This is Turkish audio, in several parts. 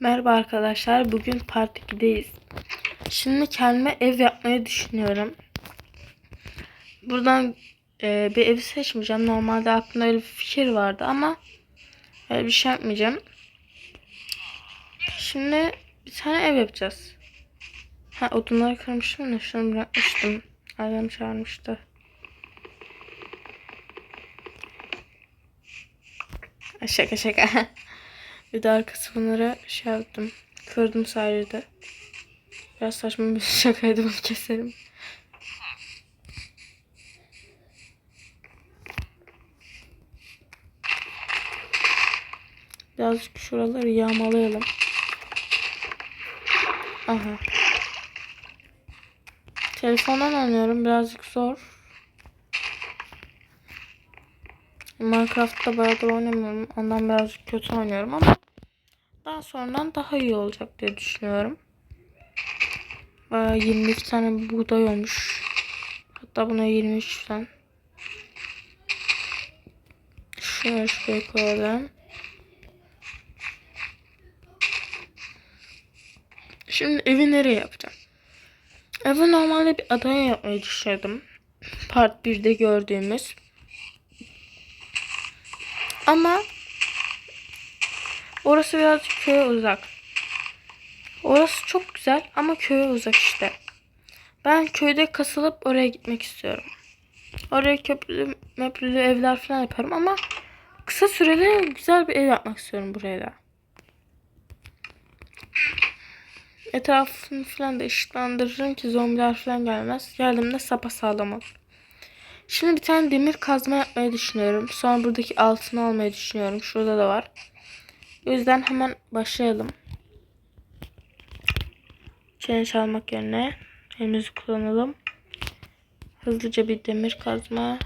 Merhaba arkadaşlar. Bugün part 2'deyiz. Şimdi kendime ev yapmayı düşünüyorum. Buradan e, bir evi seçmeyeceğim. Normalde aklımda öyle bir fikir vardı ama öyle bir şey yapmayacağım. Şimdi bir tane ev yapacağız. Ha odunları kırmıştım da şunu bırakmıştım. Annem çağırmıştı. Şaka şaka. Bir de arka kısımları şey yaptım. Kırdım sadece. Biraz saçma bir şakaydı bunu keserim. Birazcık şuraları yağmalayalım. Aha. Telefondan oynuyorum. Birazcık zor. Minecraft'ta bayağıdır oynamıyorum. Ondan birazcık kötü oynuyorum ama daha sonradan daha iyi olacak diye düşünüyorum. Bayağı 22 tane buğday olmuş. Hatta buna 23 falan. Şöyle şuraya koyalım. Şimdi evi nereye yapacağım? Evi normalde bir adaya yapmayı düşünüyordum. Part 1'de gördüğümüz. Ama orası birazcık köye uzak. Orası çok güzel ama köye uzak işte. Ben köyde kasılıp oraya gitmek istiyorum. Oraya köprülü, möprülü evler falan yaparım ama kısa süreli güzel bir ev yapmak istiyorum buraya da. Etrafını falan da ışıklandırırım ki zombiler falan gelmez. Geldiğimde sapa sağlam. Şimdi bir tane demir kazma yapmayı düşünüyorum. Sonra buradaki altını almayı düşünüyorum. Şurada da var. O yüzden hemen başlayalım. Challenge almak yerine elimizi kullanalım. Hızlıca bir demir kazma.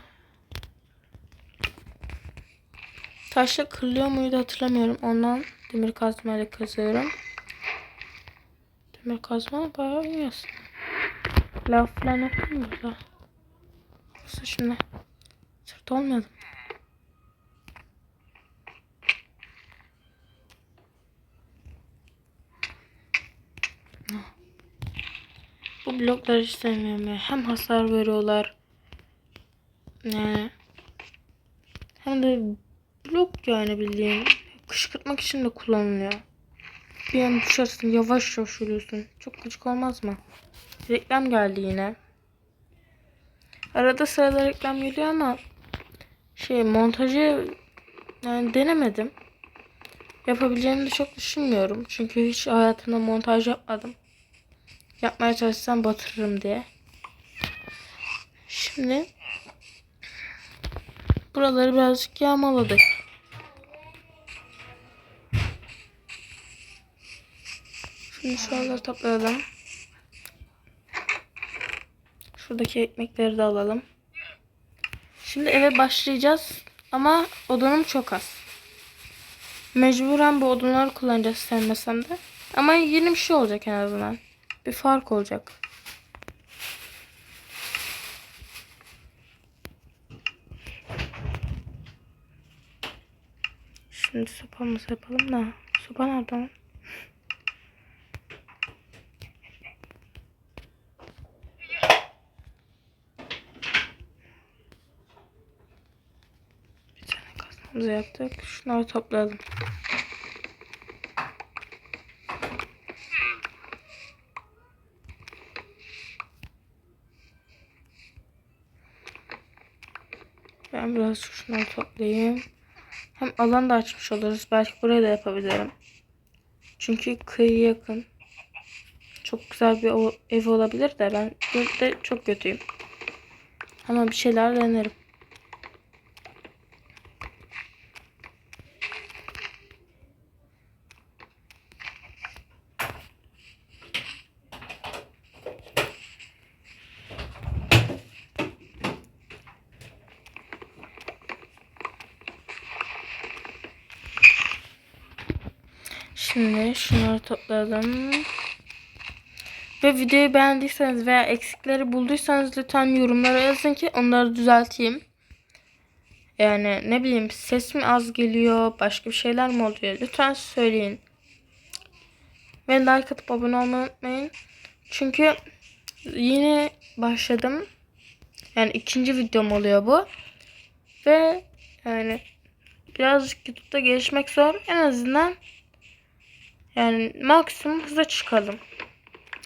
Taşla kırılıyor muydu hatırlamıyorum. Ondan demir kazmayla kazıyorum. Demir kazma bayağı iyi aslında. Lav falan mı burada? Yoksa şimdi sırt olmayalım. Bu blokları hiç sevmiyorum. Hem hasar veriyorlar. Yani hem de blok yani bildiğin. Kışkırtmak için de kullanılıyor. Bir an düşersin yavaş yavaş ölüyorsun. Çok gıcık olmaz mı? Reklam geldi yine. Arada sırada reklam geliyor ama şey montajı yani denemedim. Yapabileceğimi de çok düşünmüyorum. Çünkü hiç hayatımda montaj yapmadım. Yapmaya çalışsam batırırım diye. Şimdi buraları birazcık yağmaladık. Şimdi şuraları toplayalım. Şuradaki ekmekleri de alalım. Şimdi eve başlayacağız ama odunum çok az. Mecburen bu odunları kullanacağız sevmesem de. Ama yeni bir şey olacak en azından. Bir fark olacak. Şimdi sopamızı yapalım da. Sopa nerede lan? Bir tane kazmamızı yaptık. Şunları toplayalım. Ben biraz şunları toplayayım. Hem alan da açmış oluruz. Belki buraya da yapabilirim. Çünkü kıyı yakın. Çok güzel bir ev olabilir de ben de çok kötüyüm. Ama bir şeyler denerim. Şimdi topladım. Ve videoyu beğendiyseniz veya eksikleri bulduysanız lütfen yorumlara yazın ki onları düzelteyim. Yani ne bileyim ses mi az geliyor, başka bir şeyler mi oluyor? Lütfen söyleyin. Ve like atıp abone olmayı unutmayın. Çünkü yeni başladım. Yani ikinci videom oluyor bu. Ve yani birazcık YouTube'da gelişmek zor. En azından yani maksimum hıza çıkalım.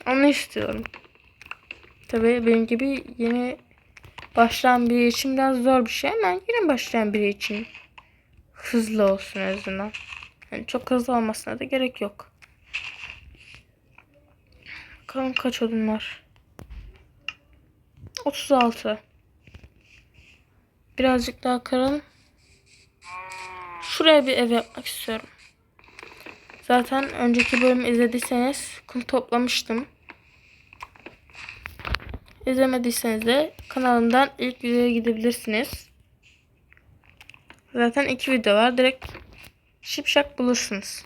Onu istiyorum. Tabii benim gibi yeni başlayan biri için biraz zor bir şey ama yeni başlayan biri için hızlı olsun en azından. Yani çok hızlı olmasına da gerek yok. Bakalım kaç odun var. 36. Birazcık daha kıralım. Şuraya bir ev yapmak istiyorum. Zaten önceki bölümü izlediyseniz kum toplamıştım. İzlemediyseniz de kanalımdan ilk videoya gidebilirsiniz. Zaten iki video var. Direkt şipşak bulursunuz.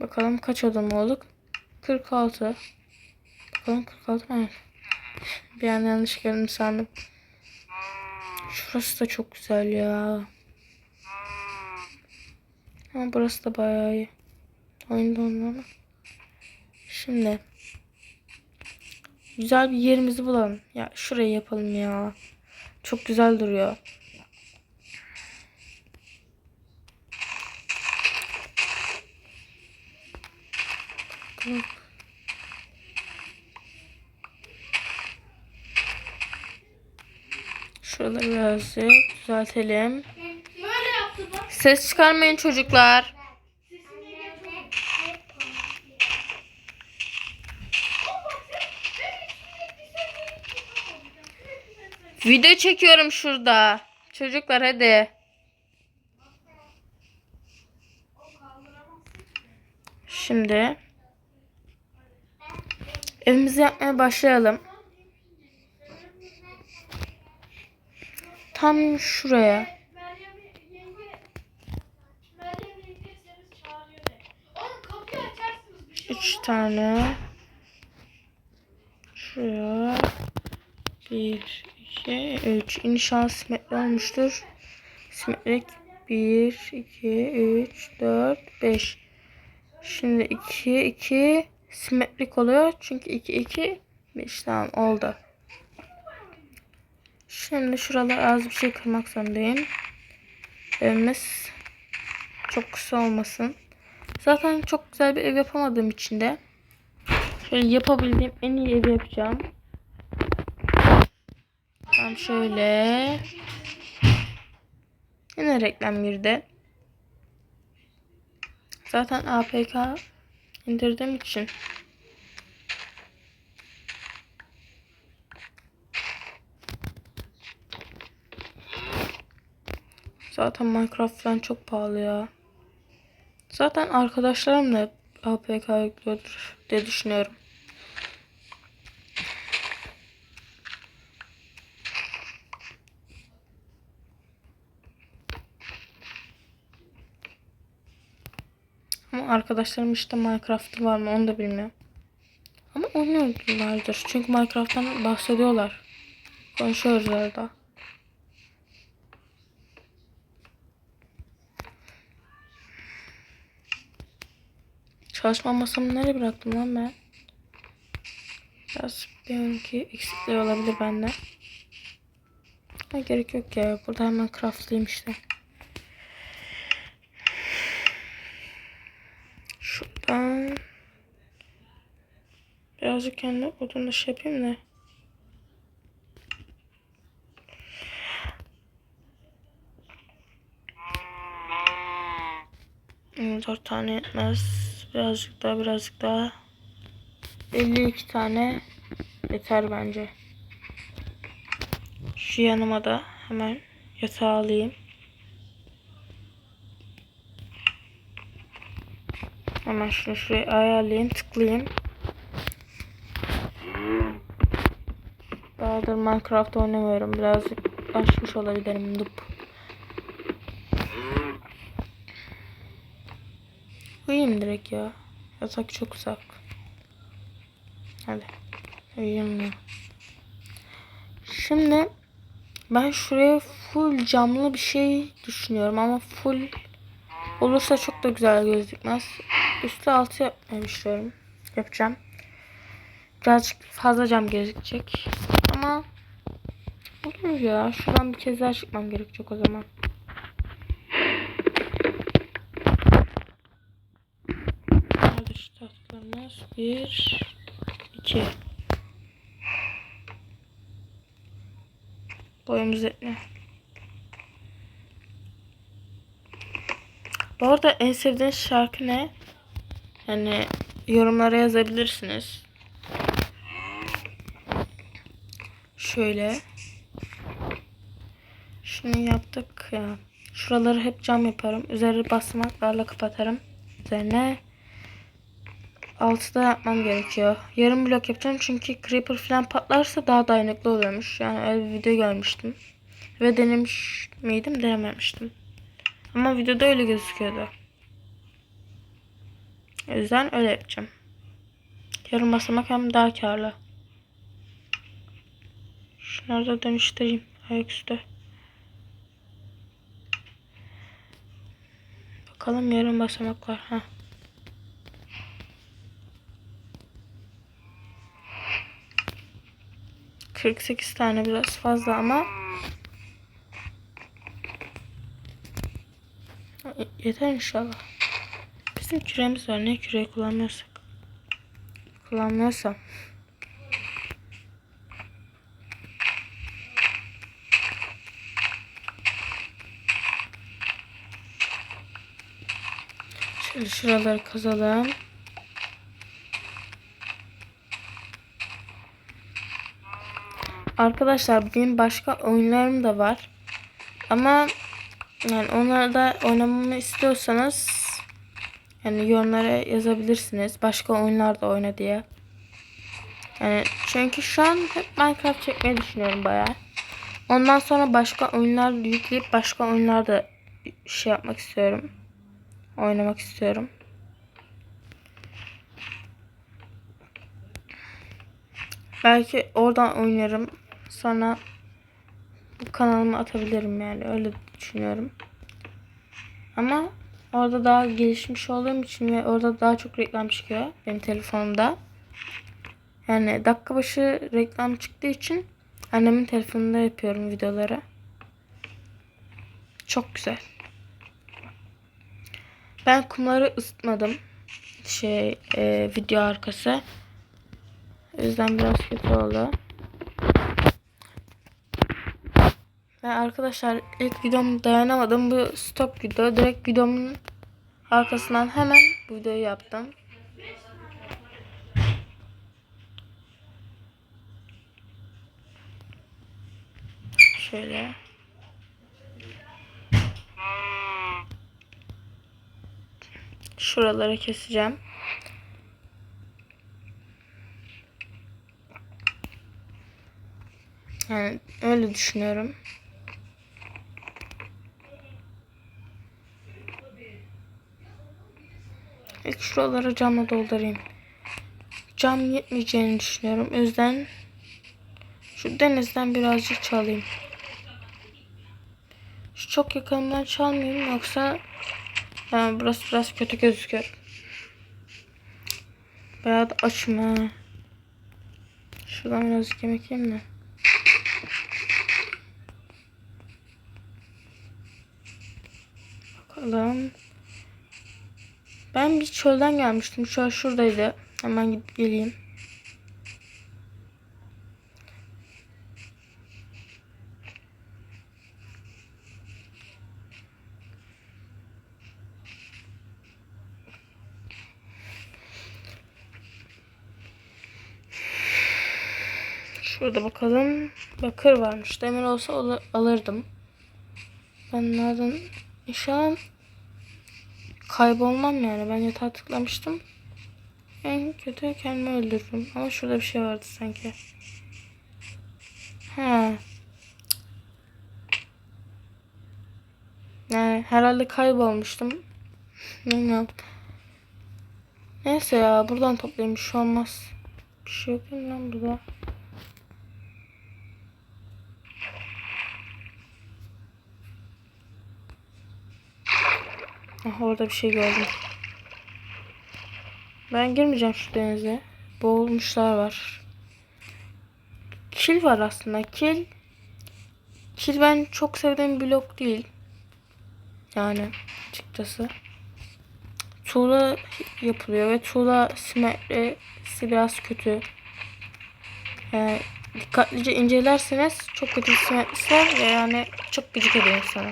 Bakalım kaç adam olduk? 46. Bakalım 46 mı? Bir an yanlış geldim sandım. Şurası da çok güzel ya. Ama burası da bayağı iyi. Oyunda onları. Şimdi güzel bir yerimizi bulalım. Ya şurayı yapalım ya. Çok güzel duruyor. Bakalım. Şuraları birazcık düzeltelim. Ses çıkarmayın çocuklar. Video çekiyorum şurada. Çocuklar hadi. Şimdi evimizi yapmaya başlayalım. Tam şuraya. Tane. Şuraya. Bir, iki, üç. İnşallah simetri olmuştur. Simetrik. Bir, iki, üç, dört, beş. Şimdi iki, iki simetrik oluyor. Çünkü iki, iki, beş. Tamam oldu. Şimdi şuralar az bir şey kırmak zorundayım. Evimiz çok kısa olmasın. Zaten çok güzel bir ev yapamadığım için de şöyle yapabildiğim en iyi evi yapacağım. Tam şöyle. Yine reklam girdi. Zaten APK indirdiğim için. Zaten Minecraft falan çok pahalı ya. Zaten arkadaşlarım da APK yüklüyordur diye düşünüyorum. Ama arkadaşlarım işte Minecraft'ı var mı onu da bilmiyorum. Ama oynuyorlardır. Çünkü Minecraft'tan bahsediyorlar. Konuşuyoruz orada. Çalışma masamı nereye bıraktım lan ben? Biraz bilmiyorum ki eksikler olabilir bende. Ama gerek yok ya. Burada hemen craftlayayım işte. Şuradan birazcık kendi odunla şey yapayım da. Hmm, Dört tane yetmez. Birazcık daha birazcık daha. 52 tane yeter bence. Şu yanıma da hemen yatağı alayım. Hemen şunu şuraya ayarlayayım, tıklayayım. Bayağıdır Minecraft oynamıyorum. Birazcık açmış olabilirim. Dup. Uyuyayım direkt ya. Yatak çok uzak. Hadi. Uyuyayım ya. Şimdi ben şuraya full camlı bir şey düşünüyorum ama full olursa çok da güzel gözükmez. Üstü altı yapmayı. Yapacağım. Birazcık fazla cam gözükecek. Ama olur ya. Şuradan bir kez daha çıkmam gerekecek o zaman. Nerede şu tahtalarımız? Bir, iki. Boyumuz yetmiyor. Bu arada en sevdiğiniz şarkı ne? Yani yorumlara yazabilirsiniz. Şöyle. Şunu yaptık ya. Şuraları hep cam yaparım. Üzeri basamaklarla kapatırım. Üzerine 6'da yapmam gerekiyor. Yarım blok yapacağım çünkü creeper falan patlarsa daha dayanıklı oluyormuş. Yani öyle bir video görmüştüm. Ve denemiş miydim? Denememiştim. Ama videoda öyle gözüküyordu. O yüzden öyle yapacağım. Yarım basamak hem daha karlı. Şunları da dönüştüreyim. Ayaküstü. Bakalım yarım basamaklar. Heh. 48 tane biraz fazla ama yeter inşallah. Bizim küremiz var. Ne küreyi kullanmıyorsak. Kullanmıyorsam. Şöyle şuraları kazalım. Arkadaşlar benim başka oyunlarım da var. Ama yani onları da oynamamı istiyorsanız yani yorumlara yazabilirsiniz. Başka oyunlar da oyna diye. Yani çünkü şu an hep Minecraft çekmeyi düşünüyorum bayağı. Ondan sonra başka oyunlar yükleyip başka oyunlar da şey yapmak istiyorum. Oynamak istiyorum. Belki oradan oynarım. Sonra bu kanalıma atabilirim yani öyle düşünüyorum. Ama orada daha gelişmiş olduğum için ve orada daha çok reklam çıkıyor benim telefonumda. Yani dakika başı reklam çıktığı için annemin telefonunda yapıyorum videoları. Çok güzel. Ben kumları ısıtmadım. Şey e, video arkası. O yüzden biraz kötü oldu. Ve arkadaşlar ilk videom dayanamadım. Bu stop video. Direkt videomun arkasından hemen bu videoyu yaptım. Şöyle. Şuraları keseceğim. Yani öyle düşünüyorum. İlk şuraları camla doldurayım. Cam yetmeyeceğini düşünüyorum. O yüzden şu denizden birazcık çalayım. Şu çok yakınından çalmayayım yoksa yani burası biraz kötü gözüküyor. Bayağı da açım ha. Şuradan birazcık yemek yiyeyim mi? Bakalım. Ben bir çölden gelmiştim. Çöl şuradaydı. Hemen gidip geleyim. Şurada bakalım. Bakır varmış. Demir olsa al- alırdım. Ben nereden... İnşallah kaybolmam yani. Ben yatağa tıklamıştım. En kötü kendimi öldürürüm. Ama şurada bir şey vardı sanki. Ha. Yani herhalde kaybolmuştum. Bilmiyorum. Neyse ya buradan toplayayım. Bir şey olmaz. Bir şey yok mu lan burada? Aha orada bir şey gördüm. Ben girmeyeceğim şu denize. Boğulmuşlar var. Kil var aslında. Kil Kil ben çok sevdiğim blok değil. Yani açıkçası. Tuğla yapılıyor ve tuğla simetrisi biraz kötü. Yani dikkatlice incelerseniz çok kötü simetrisi ve yani çok gıcık ediyor insana.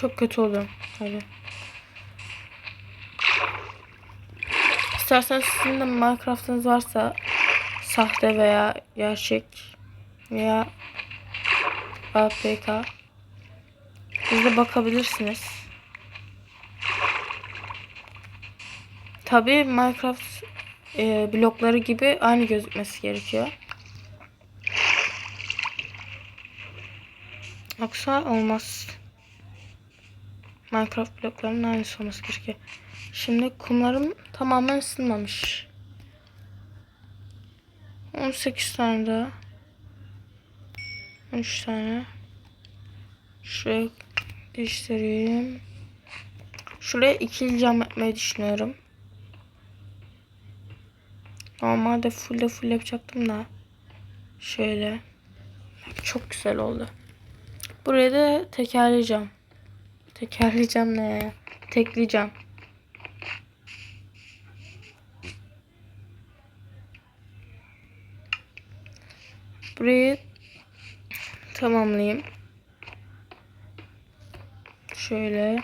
Çok kötü oluyor. Hadi. İsterseniz sizin de Minecraft'ınız varsa sahte veya gerçek veya APK siz de bakabilirsiniz. Tabii Minecraft e, blokları gibi aynı gözükmesi gerekiyor. Yoksa olmaz. Minecraft bloklarının aynısı olması gerekiyor. Şimdi kumlarım tamamen ısınmamış. 18 tane daha. 13 tane. Şuraya değiştireyim. Şuraya ikili cam yapmayı düşünüyorum. Normalde full full yapacaktım da. Şöyle. Çok güzel oldu. Buraya da tekerleyeceğim. Tekerleyeceğim ne ya? Tekleyeceğim. Burayı tamamlayayım. Şöyle.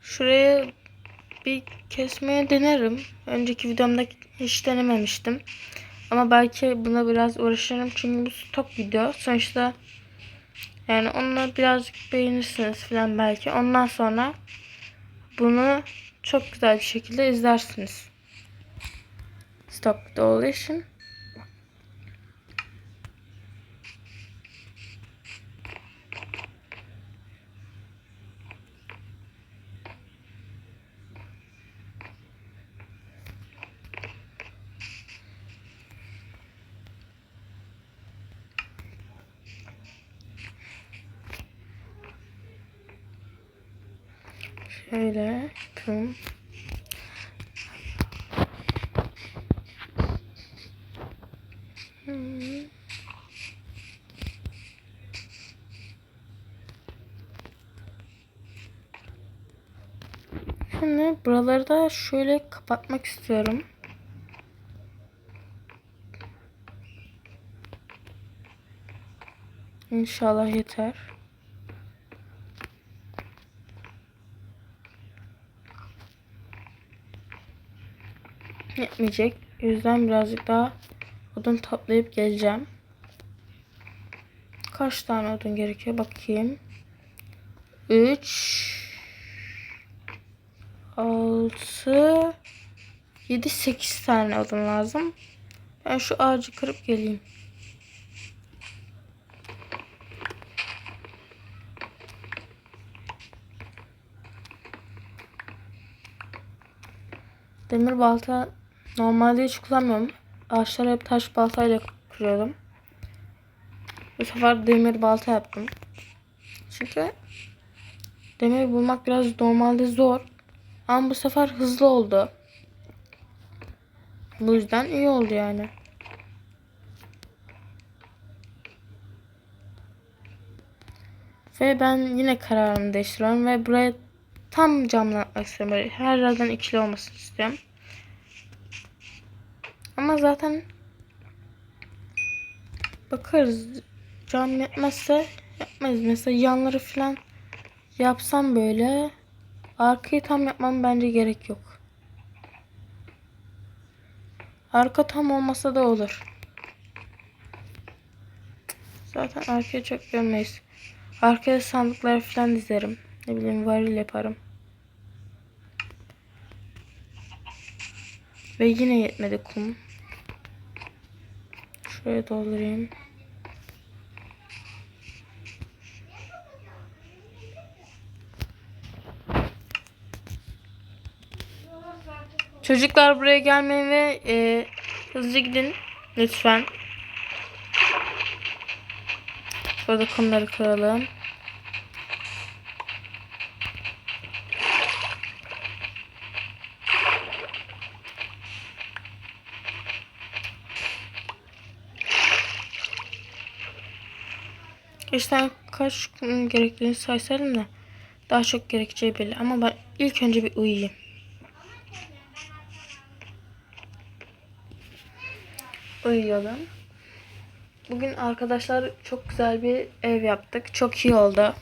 Şuraya bir kesmeye denerim. Önceki videomda hiç denememiştim. Ama belki buna biraz uğraşırım. Çünkü bu stok video. Sonuçta yani onu birazcık beğenirsiniz falan belki. Ondan sonra bunu çok güzel bir şekilde izlersiniz. Stop video olduğu Şöyle yapıyorum. Hmm. Şimdi buraları da şöyle kapatmak istiyorum. İnşallah yeter. Yetmeyecek. O yüzden birazcık daha odun toplayıp geleceğim. Kaç tane odun gerekiyor bakayım. 3 6 7 8 tane odun lazım. Ben şu ağacı kırıp geleyim. Demir balta normalde hiç kullanmıyorum. Ağaçları hep taş baltayla kırıyordum. Bu sefer demir balta yaptım. Çünkü demir bulmak biraz normalde zor. Ama bu sefer hızlı oldu. Bu yüzden iyi oldu yani. Ve ben yine kararımı değiştiriyorum ve buraya tam camla yapmak istiyorum. Her yerden ikili olmasını istiyorum. Ama zaten bakarız. Cam yetmezse yapmayız. Mesela yanları falan yapsam böyle arkayı tam yapmam bence gerek yok. Arka tam olmasa da olur. Zaten arkaya çok görmeyiz. Arkaya sandıkları falan dizerim. Ne bileyim varil yaparım. Ve yine yetmedi kum. Şuraya doldurayım. Çocuklar buraya gelmeyin ve e, hızlı gidin lütfen. Şurada kumları kıralım. Kaç kum gerektiğini saysaydım da daha çok gerekeceği belli. Ama ben ilk önce bir uyuyayım. Uyuyalım. Bugün arkadaşlar çok güzel bir ev yaptık. Çok iyi oldu.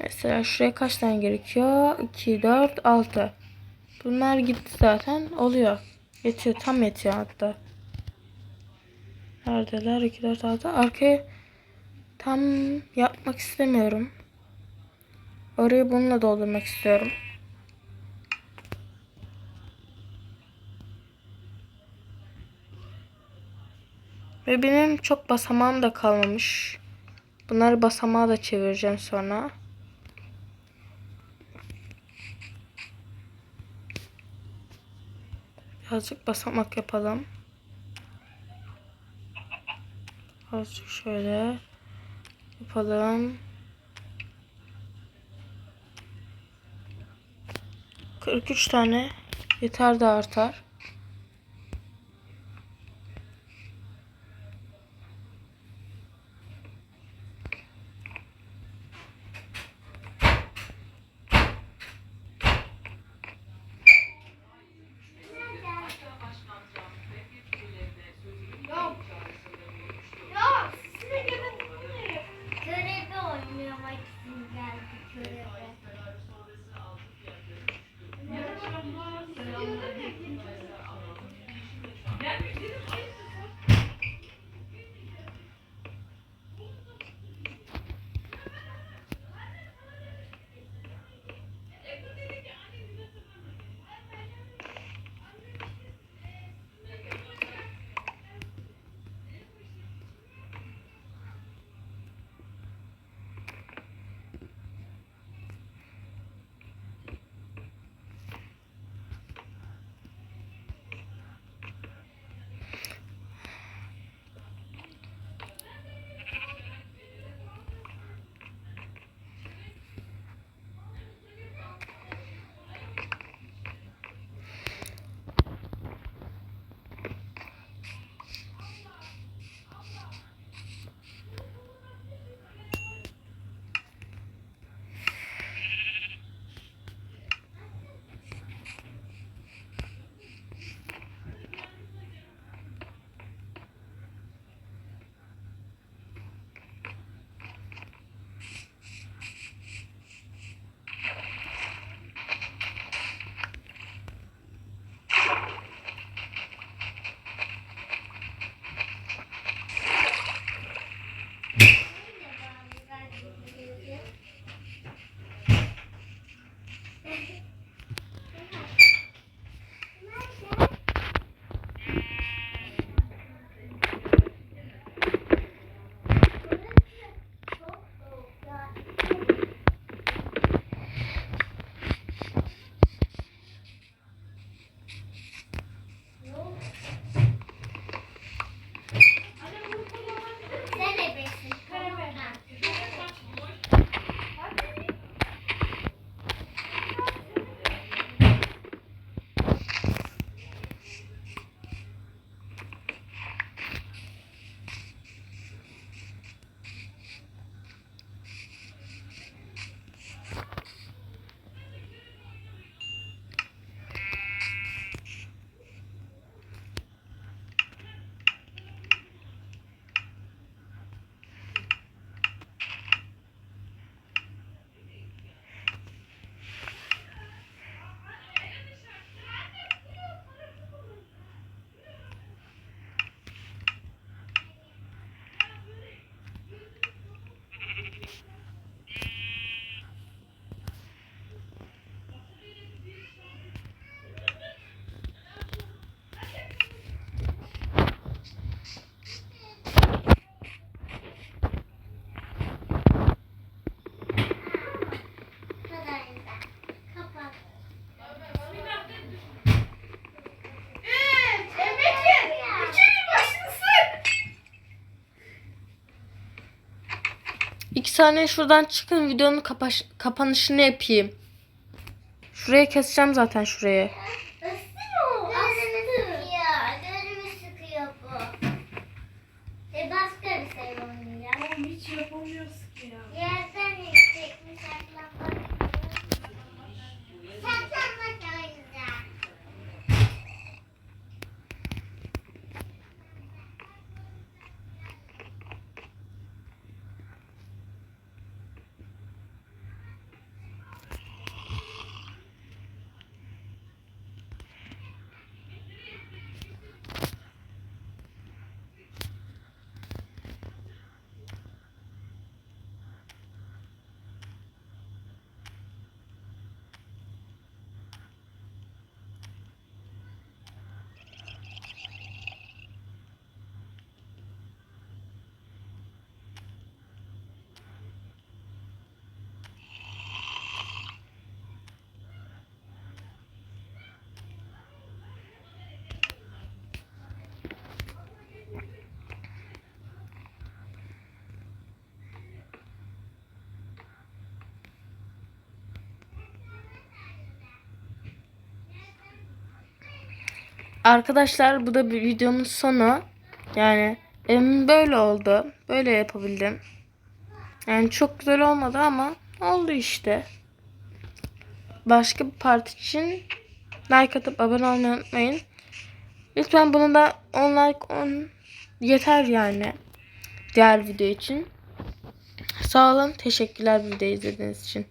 Mesela şuraya kaç tane gerekiyor? 2, 4, 6. Bunlar gitti zaten. Oluyor. Yetiyor. Tam yetiyor hatta. Neredeler? 2, 4, 6. Arkaya tam yapmak istemiyorum. Orayı bununla doldurmak istiyorum. Ve benim çok basamağım da kalmamış. Bunları basamağa da çevireceğim sonra. Birazcık basamak yapalım. Azıcık şöyle yapalım. 43 tane yeter de artar. Saniye şuradan çıkın videonun kapanışını yapayım. Şuraya keseceğim zaten şuraya. Isır o. Sıkıyor. Gözümü sıkıyor bu. E başka bir şey oynuyor. Oğlum hiç yapamıyoruz ki ya. Yerden yüksekmiş saklanmak. Saklanmak oynuyor. Arkadaşlar bu da bir videomun sonu. Yani böyle oldu. Böyle yapabildim. Yani çok güzel olmadı ama oldu işte. Başka bir part için like atıp abone olmayı unutmayın. Lütfen bunu da 10 like 10 yeter yani. Diğer video için. Sağ olun. Teşekkürler videoyu izlediğiniz için.